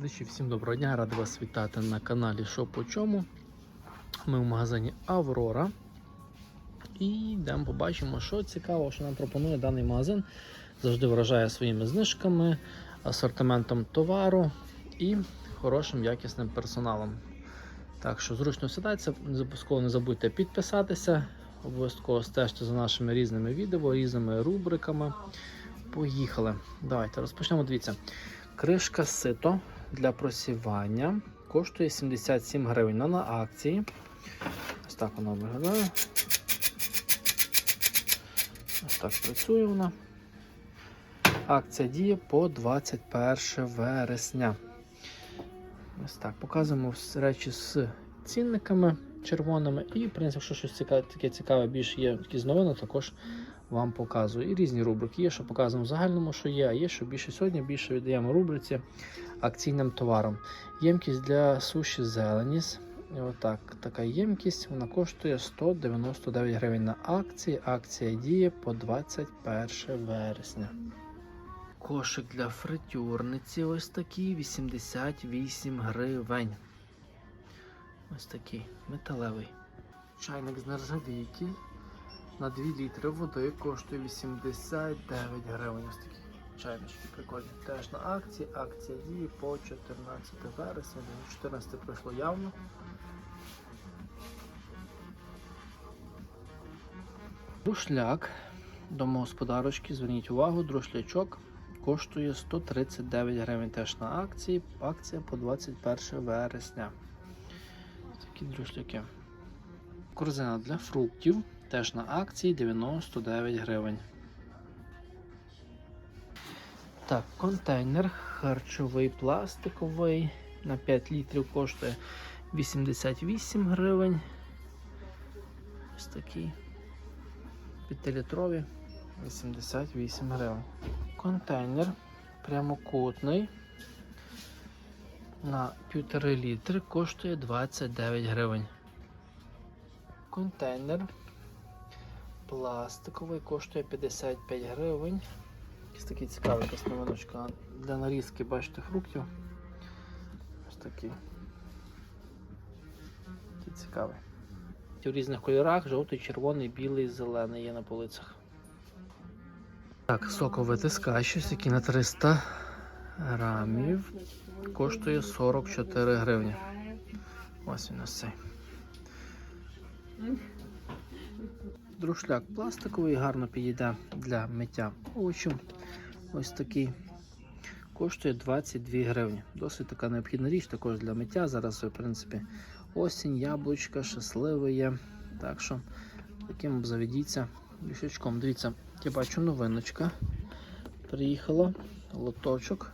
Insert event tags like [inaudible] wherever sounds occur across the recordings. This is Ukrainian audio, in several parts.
глядачі, всім доброго дня, радий вас вітати на каналі Що по чому. Ми в магазині Аврора. І йдемо побачимо, що цікаво, що нам пропонує даний магазин. Завжди вражає своїми знижками, асортиментом товару і хорошим якісним персоналом. Так що зручно сідатися, обов'язково не забудьте підписатися, обов'язково стежте за нашими різними відео, різними рубриками. Поїхали. Давайте розпочнемо. Дивіться. Кришка сито для просівання коштує 77 гривень. Вона на акції. Ось так вона виглядає. Ось так працює вона. Акція діє по 21 вересня. Ось так. Показуємо речі з цінниками червоними. І, в принципі, якщо щось цікаве, таке цікаве, більше є якісь новини, також вам показую. І різні рубрики. Є, що показуємо в загальному, що є, а є, що більше сьогодні більше віддаємо рубриці акційним товаром. Ємкість для суші зеленіс. Отак, така ємкість вона коштує 199 гривень на акції. Акція діє по 21 вересня. Кошик для фритюрниці ось такий 88 гривень. Ось такий металевий. Чайник з нержавійки на 2 літри води коштує 89 гривень. Ось такі чайнички прикольні. Теж на акції. Акція діє по 14 вересня. 14 пройшло явно. Друшляк домогосподарочки, зверніть увагу, друшлячок коштує 139 гривень теж на акції. Акція по 21 вересня. Такі друшляки. Корзина для фруктів теж на акції 99 гривень. Так, контейнер харчовий пластиковий на 5 літрів коштує 88 гривень. Ось такий. 5-літрові 88 гривень. Контейнер прямокутний на 1,5 літри коштує 29 гривень. Контейнер пластиковий коштує 55 гривень. Ось такий цікавий якась для нарізки, бачите, фруктів. Ось такий. Цікавий. В різних кольорах жовтий, червоний, білий, зелений є на полицях. Так, соковитискач, ось такий на 300 грамів. Коштує 44 гривні. Ось він ось цей. Друшляк пластиковий, гарно підійде для миття овочів. Ось такий. Коштує 22 гривні. Досить така необхідна річ також для миття. Зараз, в принципі, осінь, яблучка, щасливе є. Так що таким заведіться мішечком. Дивіться, я бачу новиночка. Приїхала лоточок.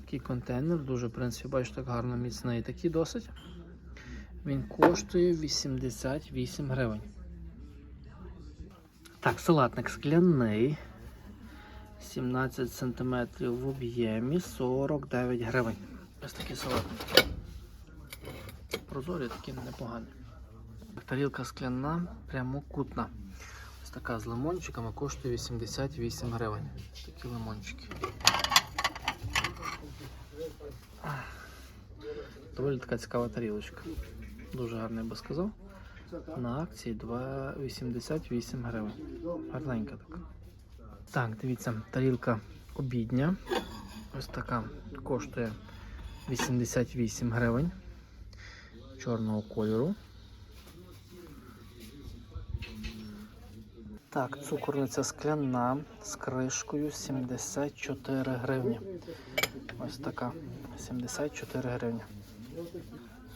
Такий контейнер, дуже, в принципі, бачу, так гарно міцний. Такий досить. Він коштує 88 гривень. Так, салатник скляний. 17 см в об'ємі 49 гривень. Ось такий салатник. Прозорі такі непогані. Тарілка скляна, прямокутна. Ось така з лимончиками коштує 88 гривень. Такі лимончики. Доволі така цікава тарілочка. Дуже гарний я би сказав. На акції 2,88 гривень. Гарненька така. Так, дивіться, тарілка обідня. Ось така коштує 88 гривень чорного кольору. Так, цукорниця скляна з кришкою 74 гривні. Ось така 74 гривні.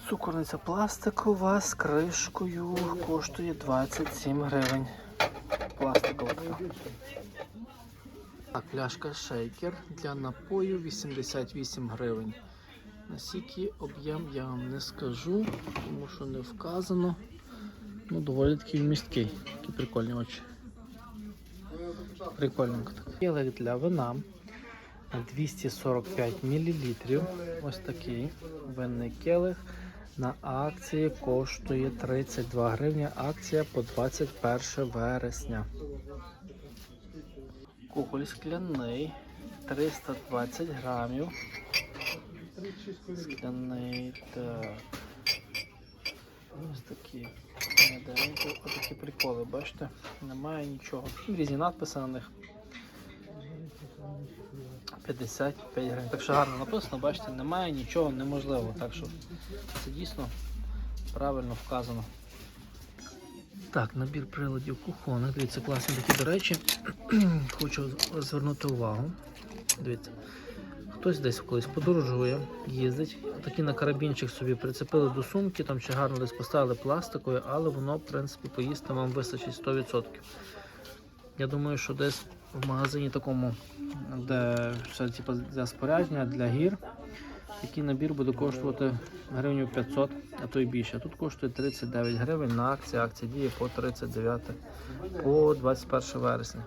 Цукорниця пластикова з кришкою коштує 27 гривень. Пластикова така. Так, пляшка шейкер для напою 88 гривень. Наскільки об'єм я вам не скажу, тому що не вказано. Ну, доволі такий вмісткий. Такі прикольні очі. Прикольненько так. Келих для вина 245 мл. Ось такий винний келих. На акції коштує 32 гривні. Акція по 21 вересня. Кухоль скляний 320 грамів. Скляний, так. Ось такі меденькі, отакі приколи, бачите? Немає нічого. Різні надписи на них. 55 гривень. Так що гарно написано, бачите, немає нічого неможливого. Так що це дійсно правильно вказано. Так, набір приладів кухонних. Дивіться, класні такі, до речі. [clears throat] Хочу звернути увагу. Дивіться. Хтось десь колись подорожує, їздить. Такі на карабінчик собі прицепили до сумки, там чи гарно десь поставили пластикою, але воно, в принципі, поїсти вам вистачить 100%. Я думаю, що десь в магазині такому, де все типу, для спорядження, для гір, такий набір буде коштувати гривню 500, а то й більше. Тут коштує 39 гривень на акції. Акція діє по 39 по 21 вересня.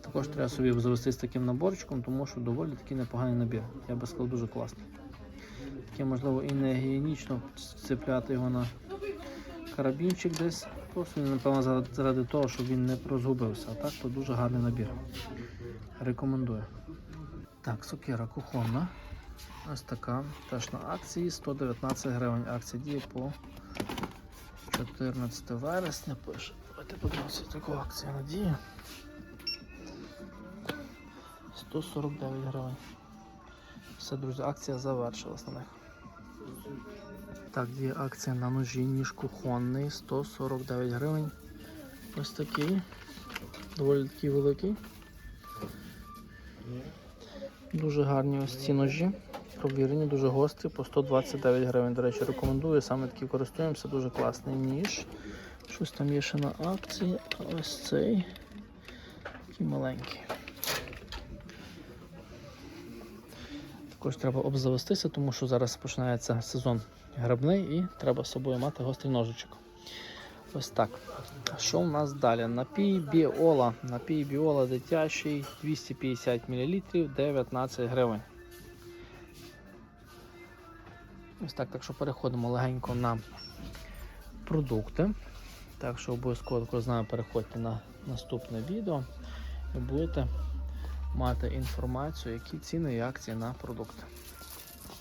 Також треба собі завести з таким наборчиком, тому що доволі такий непоганий набір. Я би сказав, дуже класний. Таке, можливо, і не гігієнічно цепляти його на карабінчик десь. Просто напевно заради, того, щоб він не розгубився. А так то дуже гарний набір. Рекомендую. Так, сокира кухонна. Ось така. Теж на акції 119 гривень. Акція діє по 14 вересня. Пише. Давайте подивимося, яку акція надії. 149 гривень. Все, друзі, акція завершилась на них. Так, є акція на ножі, ніж кухонний, 149 гривень. Ось такий. Доволі такий великий. Дуже гарні ось ці ножі. Провірені, дуже гострі, по 129 гривень. До речі, рекомендую. Саме такий користуємося, дуже класний ніж. Щось там є ще на акції. А ось цей такий маленький. Також треба обзавестися, тому що зараз починається сезон грибний і треба з собою мати гострий ножичок. Ось так. Що у нас далі? Напій біола. Напій біола дитячий 250 мл 19 гривень. Ось так, так що переходимо легенько на продукти. Так що обов'язково з нами переходьте на наступне відео і будете мати інформацію, які ціни і акції на продукти.